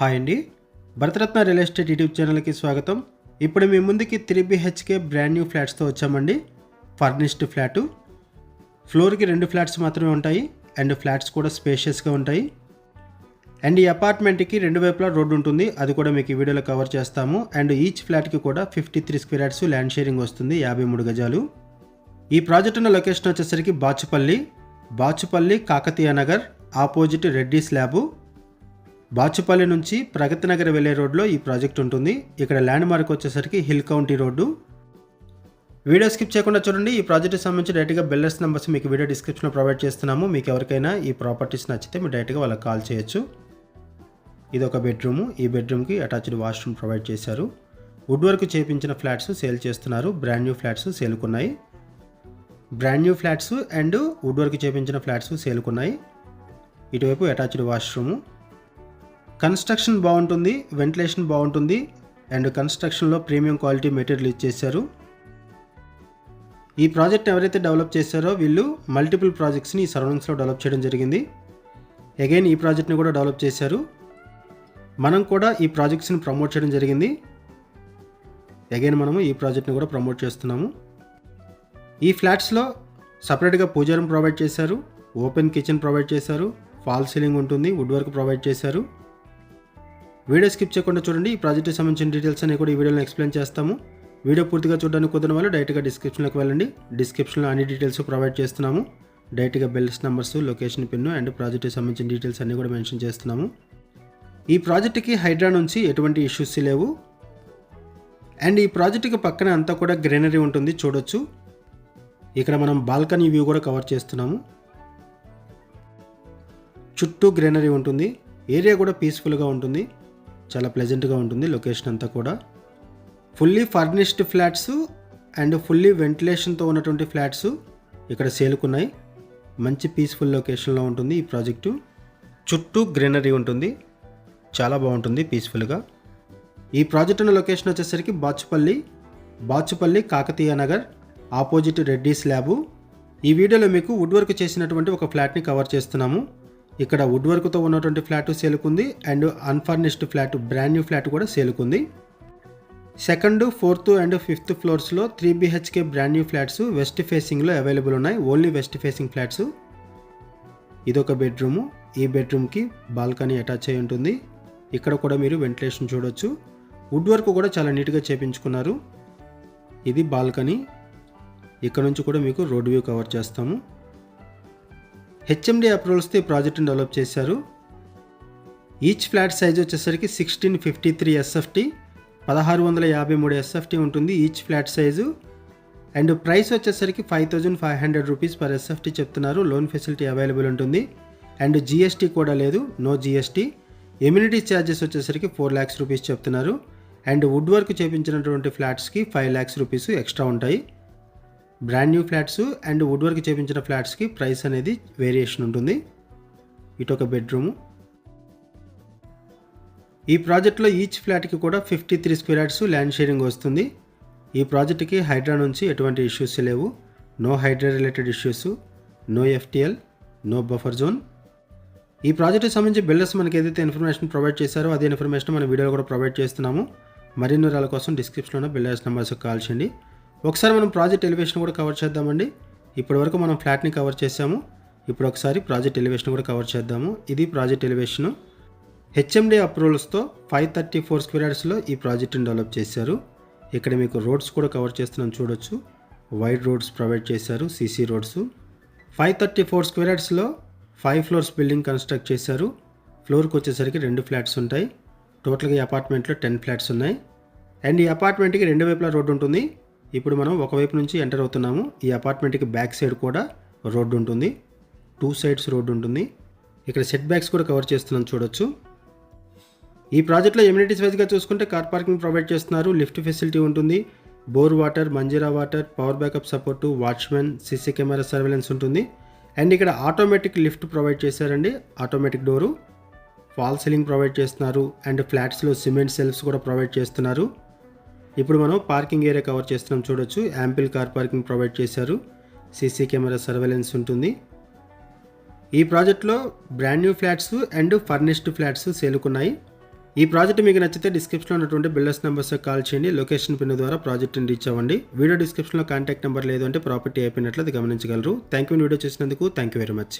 Hi అండి. Bharat Ratna real estate YouTube ఛానల్కి స్వాగతం. ఇప్పుడు మీ ముందుకి త్రీ బిహెచ్కే బ్రాండ్ న్యూ ఫ్లాట్స్తో వచ్చామండి. Furnished flat. ఫ్లోర్కి రెండు ఫ్లాట్స్ మాత్రమే ఉంటాయి. అండ్ ఫ్లాట్స్ కూడా స్పేషియస్గా ఉంటాయి. అండ్ ఈ అపార్ట్మెంట్కి రెండు వైపులా రోడ్డు ఉంటుంది. అది కూడా మీకు ఈ వీడియోలో కవర్ చేస్తాము. అండ్ ఈచ్ ఫ్లాట్కి కూడా fifty three square yards land sharing వస్తుంది. యాభై మూడు గజాలు. ఈ ప్రాజెక్ట్ ఉన్న లొకేషన్ వచ్చేసరికి బాచుపల్లి. బాచుపల్లి కాకతీయ నగర్. ఆపోజిట్ రెడ్డి స్లాబు బాచుపల్లి నుంచి ప్రగతి నగర్ వెళ్ళే రోడ్లో ఈ ప్రాజెక్ట్ ఉంటుంది. ఇక్కడ ల్యాండ్ మార్క్ వచ్చేసరికి hill county road. Video skip చేయకుండా చూడండి. ఈ ప్రాజెక్ట్కి సంబంధించి డైరెక్ట్గా బిల్డర్స్ నెంబర్స్ మీకు వీడియో డిస్క్రిప్షన్లో ప్రొవైడ్ చేస్తున్నాము. మీకు ఎవరికైనా ఈ ప్రాపర్టీస్ నచ్చితే మీరు డైరెక్ట్గా వాళ్ళకి కాల్ చేయొచ్చు. ఇది ఒక బెడ్రూము. ఈ బెడ్రూమ్కి అటాచ్డ్ వాష్రూమ్ ప్రొవైడ్ చేశారు. వుడ్ వర్క్ చేపించిన ఫ్లాట్స్ సేల్ చేస్తున్నారు. Brand new flats సేల్కున్నాయి. Brand new flats and wood work చేపించిన ఫ్లాట్స్ సేల్కున్నాయి. ఇటువైపు అటాచ్డ్ వాష్రూము. కన్స్ట్రక్షన్ బాగుంటుంది వెంటిలేషన్ బాగుంటుంది అండ్ కన్స్ట్రక్షన్లో ప్రీమియం క్వాలిటీ మెటీరియల్ ఇచ్చేసారు ఈ ప్రాజెక్ట్ ఎవరైతే డెవలప్ చేశారో వీళ్ళు మల్టిపుల్ ప్రాజెక్ట్స్ని ఈ సరౌండింగ్స్లో డెవలప్ చేయడం జరిగింది. అగైన్ ఈ ప్రాజెక్ట్ని కూడా డెవలప్ చేశారు. మనం కూడా ఈ ప్రాజెక్ట్స్ని ప్రమోట్ చేయడం జరిగింది. అగైన్ మనము ఈ ప్రాజెక్ట్ని కూడా ప్రమోట్ చేస్తున్నాము. ఈ ఫ్లాట్స్లో సపరేట్గా పూజారం ప్రొవైడ్ చేశారు ఓపెన్ కిచెన్ ప్రొవైడ్ చేశారు ఫాల్ సీలింగ్ ఉంటుంది వుడ్ వర్క్ ప్రొవైడ్ చేశారు. వీడియో స్కిప్ చేయకుండా చూడండి. ఈ ప్రాజెక్ట్కి సంబంధించిన డీటెయిల్స్ అనేవి కూడా ఈ వీడియోలో ఎక్స్ప్లెయిన్ చేస్తాము. వీడియో పూర్తిగా చూడడానికి కుదిరిన వాళ్ళు డైరెక్ట్గా డిస్క్రిప్షన్లోకి వెళ్ళండి. డిస్క్రిప్షన్లో అన్ని డీటెయిల్స్ ప్రొవైడ్ చేస్తున్నాము. డైరెక్ట్గా builders numbers location pin and ప్రాజెక్ట్కి సంబంధించిన డీటెయిల్స్ అన్ని కూడా మెన్షన్ చేస్తున్నాము. ఈ ప్రాజెక్ట్కి హైడ్రా నుంచి ఎటువంటి ఇష్యూస్ లేవు. అండ్ ఈ ప్రాజెక్ట్కి పక్కన అంతా కూడా గ్రీనరీ ఉంటుంది చూడొచ్చు. ఇక్కడ మనం బాల్కనీ వ్యూ కూడా కవర్ చేస్తున్నాము. చుట్టూ గ్రీనరీ ఉంటుంది. ఏరియా కూడా పీస్ఫుల్గా ఉంటుంది. చాలా ప్లెజెంట్గా ఉంటుంది లొకేషన్ అంతా కూడా. Fully furnished flats and fully వెంటిలేషన్తో ఉన్నటువంటి ఫ్లాట్స్ ఇక్కడ సేలుకున్నాయి మంచి పీస్ఫుల్ లొకేషన్లో ఉంటుంది ఈ ప్రాజెక్టు చుట్టూ గ్రీనరీ ఉంటుంది. చాలా బాగుంటుంది పీస్ఫుల్గా ఈ ప్రాజెక్ట్ ఉన్న లొకేషన్ వచ్చేసరికి బాచుపల్లి బాచుపల్లి కాకతీయ నగర్ ఆపోజిట్ రెడ్డి స్లాబు ఈ వీడియోలో మీకు వుడ్ వర్క్ చేసినటువంటి ఒక ఫ్లాట్ని కవర్ చేస్తున్నాము. ఇక్కడ వుడ్ వర్క్తో ఉన్నటువంటి flat సేలుకుంది and unfurnished flat brand new flat కూడా సేలుకుంది. Second fourth and fifth ఫ్లోర్స్లో three BHK brand new flats west ఫేసింగ్లో అవైలబుల్ ఉన్నాయి. Only west facing flats. ఇదొక బెడ్రూము. ఈ బెడ్రూమ్కి బాల్కనీ అటాచ్ అయి ఉంటుంది. ఇక్కడ కూడా మీరు వెంటిలేషన్ చూడొచ్చు. వుడ్ వర్క్ కూడా చాలా నీట్గా చేపించుకున్నారు. ఇది బాల్కనీ. ఇక్కడ నుంచి కూడా మీకు రోడ్ వ్యూ కవర్ చేస్తాము. హెచ్ఎండి అప్రూవల్స్తో ఈ ప్రాజెక్ట్ని డెవలప్ చేశారు. ఈచ్ ఫ్లాట్ సైజ్ వచ్చేసరికి సిక్స్టీన్ ఫిఫ్టీ త్రీ ఎస్ఎఫ్టీ పదహారు వందల యాభై మూడు ఎస్ఎఫ్టీ ఉంటుంది each flat size. And price వచ్చేసరికి five thousand five hundred rupees per SFT చెప్తున్నారు. లోన్ ఫెసిలిటీ అవైలబుల్ ఉంటుంది. అండ్ జిఎస్టీ కూడా లేదు. నో జిఎస్టీ ఎమ్యూనిటీ ఛార్జెస్ వచ్చేసరికి ఫోర్ ల్యాక్స్ రూపీస్ చెప్తున్నారు. అండ్ వుడ్ వర్క్ చేపించినటువంటి ఫ్లాట్స్కి ఫైవ్ ల్యాక్స్ రూపీస్ ఎక్స్ట్రా ఉంటాయి. Brand new flats and wood work చేపించిన ఫ్లాట్స్కి ప్రైస్ అనేది వేరియేషన్ ఉంటుంది. ఇటు ఒక బెడ్రూము. ఈ ప్రాజెక్ట్లో ఈచ్ ఫ్లాట్కి కూడా fifty three square yards land sharing వస్తుంది. ఈ ప్రాజెక్ట్కి హైడ్రా నుంచి ఎటువంటి ఇష్యూస్ లేవు. No Hydraa related issues no FTL no buffer zone. ఈ ప్రాజెక్ట్కి సంబంధించి బిల్డర్స్ మనకి ఏదైతే ఇన్ఫర్మేషన్ ప్రొవైడ్ చేశారో అదే ఇన్ఫర్మేషన్ మన వీడియోలో కూడా ప్రొవైడ్ చేస్తున్నాము. మరిన్ని వివరాల కోసం డిస్క్రిప్షన్లో బిల్డర్స్ నెంబర్స్కి కాల్ చేయండి. ఒకసారి మనం ప్రాజెక్ట్ ఎలివేషన్ కూడా కవర్ చేద్దామండి. ఇప్పటివరకు మనం ఫ్లాట్ని కవర్ చేసాము ఇప్పుడు ఒకసారి ప్రాజెక్ట్ ఎలివేషన్ కూడా కవర్ చేద్దాము. ఇది ప్రాజెక్ట్ ఎలివేషను. హెచ్ఎండి అప్రూవల్స్తో ఫైవ్ థర్టీ ఫోర్ స్క్వేర్స్లో ఈ ప్రాజెక్ట్ని డెవలప్ చేశారు. ఇక్కడ మీకు రోడ్స్ కూడా కవర్ చేస్తున్నాం చూడొచ్చు. వైడ్ రోడ్స్ ప్రొవైడ్ చేశారు CC roads. Five thirty four స్క్వేర్స్లో five floors building construct చేశారు. ఫ్లోర్కి వచ్చేసరికి రెండు ఫ్లాట్స్ ఉంటాయి. టోటల్గా ఈ అపార్ట్మెంట్లో టెన్ ఫ్లాట్స్ ఉన్నాయి. అండ్ ఈ అపార్ట్మెంట్కి రెండు వైపులా రోడ్డు ఉంటుంది. ఇప్పుడు మనం ఒకవైపు నుంచి ఎంటర్ అవుతున్నాము. ఈ అపార్ట్మెంట్కి బ్యాక్ సైడ్ కూడా రోడ్డు ఉంటుంది. టూ సైడ్స్ రోడ్డు ఉంటుంది. ఇక్కడ సెట్ బ్యాక్స్ కూడా కవర్ చేస్తున్నాం చూడొచ్చు. ఈ ప్రాజెక్ట్లో ఎమ్యూనిటీస్ వైజ్గా చూసుకుంటే కార్ పార్కింగ్ ప్రొవైడ్ చేస్తున్నారు. లిఫ్ట్ ఫెసిలిటీ ఉంటుంది. Bore water Manjeera water power backup support watchman CC camera surveillance ఉంటుంది. అండ్ ఇక్కడ ఆటోమేటిక్ లిఫ్ట్ ప్రొవైడ్ చేశారండి. Automatic door false ceiling provide చేస్తున్నారు. అండ్ ఫ్లాట్స్లో సిమెంట్ సెల్ఫ్స్ కూడా ప్రొవైడ్ చేస్తున్నారు. ఇప్పుడు మనం పార్కింగ్ ఏరియా కవర్ చేస్తున్నాం చూడొచ్చు. యాంపిల్ కార్ పార్కింగ్ ప్రొవైడ్ చేశారు. సీసీ కెమెరా సర్వేలెన్స్ ఉంటుంది. ఈ ప్రాజెక్ట్లో brand new flats and furnished flats సేలుకున్నాయి. ఈ ప్రాజెక్ట్ మీకు నచ్చితే డిస్క్రిప్షన్లో ఉన్నటువంటి బిల్డర్స్ నెంబర్స్ కాల్ చేయండి. లొకేషన్ పిన్ ద్వారా ప్రాజెక్ట్ని రీచ్ అవ్వండి. వీడియో డిస్క్రిప్షన్లో కాంటాక్ట్ నెంబర్ లేదు అంటే ప్రాపర్టీ అయిపోయినట్లు అది గమనించగలరు. థ్యాంక్ యూ వీడియో చేసినందుకు థ్యాంక్ యూ వెరీ మచ్.